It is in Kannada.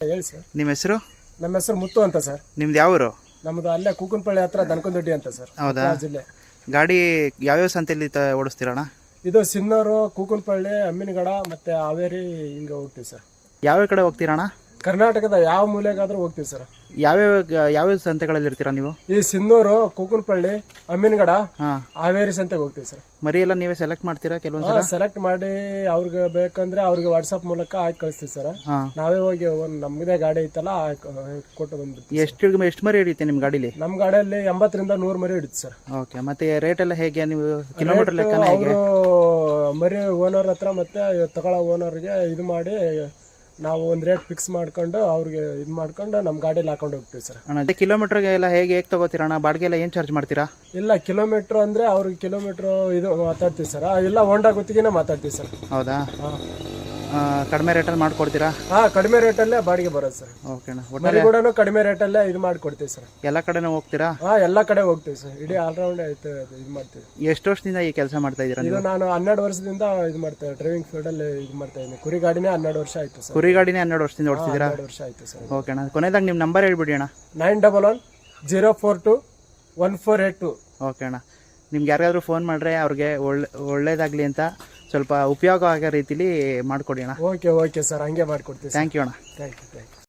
ಹೇಳಿ ಸರ್. ನಿಮ್ಮ ಹೆಸರು? ನಮ್ಮ ಹೆಸರು ಮುತ್ತು ಅಂತ ಸರ್. ನಿಮ್ದು ಯಾವ ಊರು ನಮ್ಮದು ಅಲ್ಲೇ ಕೂಕನಪಳ್ಳಿ ಹತ್ರ ದನಕೊಂದೊಡ್ಡಿ ಅಂತ ಸರ್ ಹೌದಾ? ಜಿಲ್ಲೆ. ಗಾಡಿ ಯಾವ್ಯಾವ ಸಂತೆಯಲ್ಲಿ ತ ಓಡಿಸ್ತೀರಣ್ಣ? ಇದು ಸಿನ್ನೂರು ಕೂಕನಪಳ್ಳಿ ಅಮ್ಮಿನಗಡ ಮತ್ತೆ ಹಾವೇರಿ ಹಿಂಗೆ ಹೋಗ್ತೀವಿ ಸರ್. ಯಾವ್ಯಾವ ಕಡೆ ಹೋಗ್ತೀರಣ್ಣ? ಕರ್ನಾಟಕದ ಯಾವ ಮೂಲೆಗಾದ್ರೂ ಹೋಗ್ತೀವಿ ಸರ್. ಯಾವ್ಯಾವ ಯಾವ್ಯಾವ ಸಂತೆಗಳಲ್ಲಿ ಇರ್ತೀರಾ ನೀವು? ಈ ಸಿಂಧೂರು ಕೂಕನಪಳ್ಳಿ ಅಮ್ಮಿನಗಡ ಹಾಂ. ಹಾವೇರಿ ಸಂತೆಗೆ ಹೋಗ್ತೀವಿ ಸರ್. ಮರಿ ಎಲ್ಲ ನೀವೇ ಸೆಲೆಕ್ಟ್ ಮಾಡ್ತೀರಾ ಕೆಲವೊಂದು ಸಲ? ಸೆಲೆಕ್ಟ್ ಮಾಡಿ ಅವ್ರಿಗೆ ಬೇಕಂದ್ರೆ ಅವ್ರಿಗೆ ವಾಟ್ಸಪ್ ಮೂಲಕ ಹಾಕಿ ಕಳಿಸ್ತೀವಿ ಸರ್. ಹಾಂ. ನಾವೇ ಹೋಗಿ ಒಂದು ನಮ್ಮದೇ ಗಾಡಿ ಐತಲ್ಲ ಕೊಟ್ಟು ಬಂದ್ಬಿಡ್ತೀವಿ ಎಷ್ಟು ಎಷ್ಟು ಮರಿ ಹಿಡಿಯುತ್ತೆ ನಿಮ್ಮ ಗಾಡಿಲಿ? ನಮ್ಮ ಗಾಡಿಯಲ್ಲಿ ಎಂಬತ್ತರಿಂದ ನೂರು ಮರಿ ಹಿಡಿತು ಸರ್. ಓಕೆ ಮತ್ತೆ ರೇಟ್ ಎಲ್ಲ ಹೇಗೆ? ನೀವು ಕಿಲೋಮೀಟರ್ ಲೆಕ್ಕ ಹೇಗೆ? ಅವರು ಮರಿ ಓನರ್ ಹತ್ರ ಮತ್ತೆ ತಗೊಳ್ಳೋ ಓನರ್ಗೆ ಇದು ಮಾಡಿ ನಾವು ಒಂದು ರೇಟ್ ಫಿಕ್ಸ್ ಮಾಡ್ಕೊಂಡು ಅವ್ರಿಗೆ ಇದು ಮಾಡ್ಕೊಂಡು ನಮ್ಮ ಗಾಡೀಲಿ ಹಾಕೊಂಡು ಹೋಗ್ತೀವಿ ಸರ್. ಅಣ್ಣ ಅದೇ ಕಿಲೋಮೀಟರ್ಗೆ ಎಲ್ಲ ಹೇಗೆ ಹೇಗೆ ತಗೋತೀರಾ ಅಣ್ಣ? ಬಾಡಿಗೆ ಎಲ್ಲ ಏನು ಚಾರ್ಜ್ ಮಾಡ್ತೀರಾ? ಇಲ್ಲ ಕಿಲೋಮೀಟ್ರ್ ಅಂದರೆ ಅವ್ರಿಗೆ ಕಿಲೋಮೀಟ್ರ್ ಇದು ಮಾತಾಡ್ತೀವಿ ಸರ್. ಇಲ್ಲ ಹೋಂಡಾ ಗುತ್ತಿಗೆನೇ ಮಾತಾಡ್ತೀವಿ ಸರ್. ಹೌದಾ? ಹಾಂ. ಕಡಿಮೆ ರೇಟಲ್ಲಿ ಮಾಡ್ಕೊಡ್ತೀರಾ? ಹಾಂ ಕಡಿಮೆ ರೇಟಲ್ಲೇ ಬಾಡಿಗೆ ಬರೋದು ಸರ್. ಓಕೆ ಅಣ್ಣ. ಒಟ್ಟಾರೆ ಕೂಡ ಕಡಿಮೆ ರೇಟಲ್ಲೇ ಇದು ಮಾಡ್ಕೊಡ್ತೀವಿ ಸರ್. ಎಲ್ಲ ಕಡೆನೂ ಹೋಗ್ತೀರಾ? ಹಾಂ ಎಲ್ಲ ಕಡೆ ಹೋಗ್ತೀವಿ ಸರ್. ಇಡೀ ಆಲ್ರೌಂಡ್ ಐತೆ ಇದು ಮಾಡ್ತೀವಿ. ಎಷ್ಟು ವರ್ಷದಿಂದ ಈ ಕೆಲಸ ಮಾಡ್ತಾ ಇದ್ದೀರಾ ನೀವು? ಇದು ನಾನು ಹನ್ನೆರಡು ವರ್ಷದಿಂದ ಇದು ಮಾಡ್ತೇವೆ ಡ್ರೈವಿಂಗ್ ಫೀಲ್ಡಲ್ಲಿ ಇದು ಮಾಡ್ತಾ ಇದ್ದೀನಿ. ಕುರಿ ಗಾಡಿನೇ ಹನ್ನೆರಡು ವರ್ಷ ಆಯಿತು ಸರ್. ಕುರಿ ಗಾಡಿನೇ ಹನ್ನೆರಡು ವರ್ಷದಿಂದ ಓಡಿಸ್ತಿದ್ದೀರಾ? ಹನ್ನೆರಡು ವರ್ಷ ಆಯಿತು ಸರ್. ಓಕೆ ಅಣ್ಣ. ಕೊನೆದಾಗ ನಿಮ್ಮ ನಂಬರ್ ಹೇಳ್ಬಿಡಿ ಅಣ್ಣ. Nine double one zero four two one four eight two okay ಅಣ್ಣ. ನಿಮ್ಗೆ ಯಾರಿಗಾದ್ರೂ ಫೋನ್ ಮಾಡಿದ್ರೆ ಅವ್ರಿಗೆ ಒಳ್ಳೆ ಒಳ್ಳೇದಾಗಲಿ ಅಂತ ಸ್ವಲ್ಪ ಉಪಯೋಗ ಆಗೋ ರೀತಿಲಿ ಮಾಡಿಕೊಡಿ ಅಣ್ಣ. ಓಕೆ ಓಕೆ ಸರ್ ಹಂಗೆ ಮಾಡಿಕೊಡ್ತೀವಿ ಥ್ಯಾಂಕ್ ಯು ಅಣ್ಣ. Thank you thank you